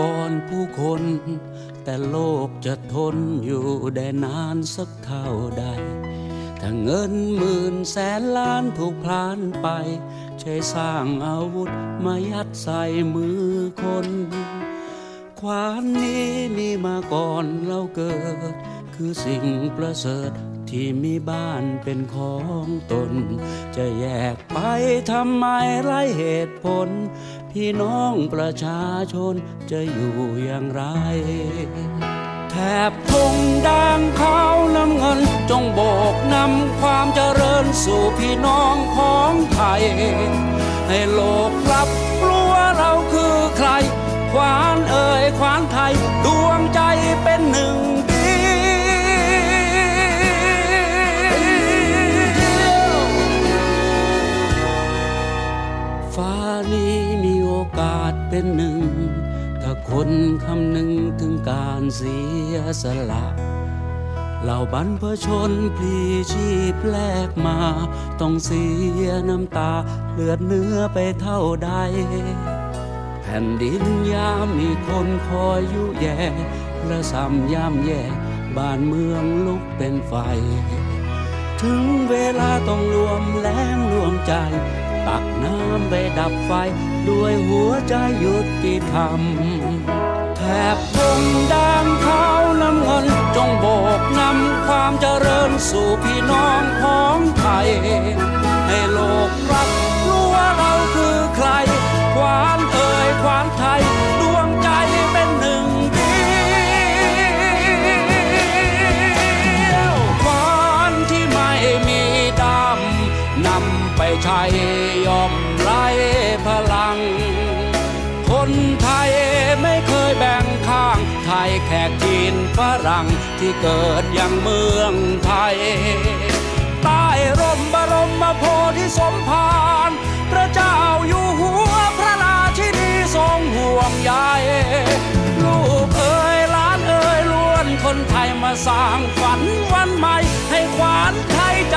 กรผู้คน แต่โลกจะทนอยู่ได้นานสักเท่าใด ถ้าเงินหมื่นแสนล้านถูกพลานไป ใช้สร้างอาวุธมายัดใส่มือคน ควานนี้มีมาก่อนเราเกิด คือสิ่งประเสริฐ ที่มีบ้านเป็นของตน จะแยกไปทำไมไรเหตุผล พี่น้องประชาชนจะอยู่อย่างไร แถบทงแดงขาวน้ำเงิน จงโบกนำความเจริญสู่พี่น้องของไทย ให้โลกรับ นี้มีโอกาสเป็นหนึ่ง ถ้าคนคำนึงถึงการเสียสละเหล่าบรรพชนพลีชีพแลกมา ต้องเสียน้ำตาเลือดเนื้อไปเท่าใด แผ่นดินยามมีคนคอยยุแย่และซ้ำยามแย่บ้านเมืองลุกเป็นไฟ ถึงเวลาต้องรวมำไปดับไฟ ด้วยหัวใจหยุติธรรมแถบทงแดงขาวน้ำเงิน จงโบกนำความเจริญสู่พี่น้องของไทย ให้โลกรับรู้ว่าเราคือใคร ควานเอ่ยควานไทยดวงใจเป็นหนึ่งเดียวควานที่ไม่มีดำนำไปใช้ แขกจีนฝรั่งที่เกิดย่างเมืองไทย ใต้ร่มบรมโพธิสมภารพระเจ้าอยู่หัวพระราชินีทรงห่วงใยลูกเอ๋ยหล้านเอ๋ยล้วนคนไทยมาสร้างฝันวันใหม่ ให้ขวานไทยใจ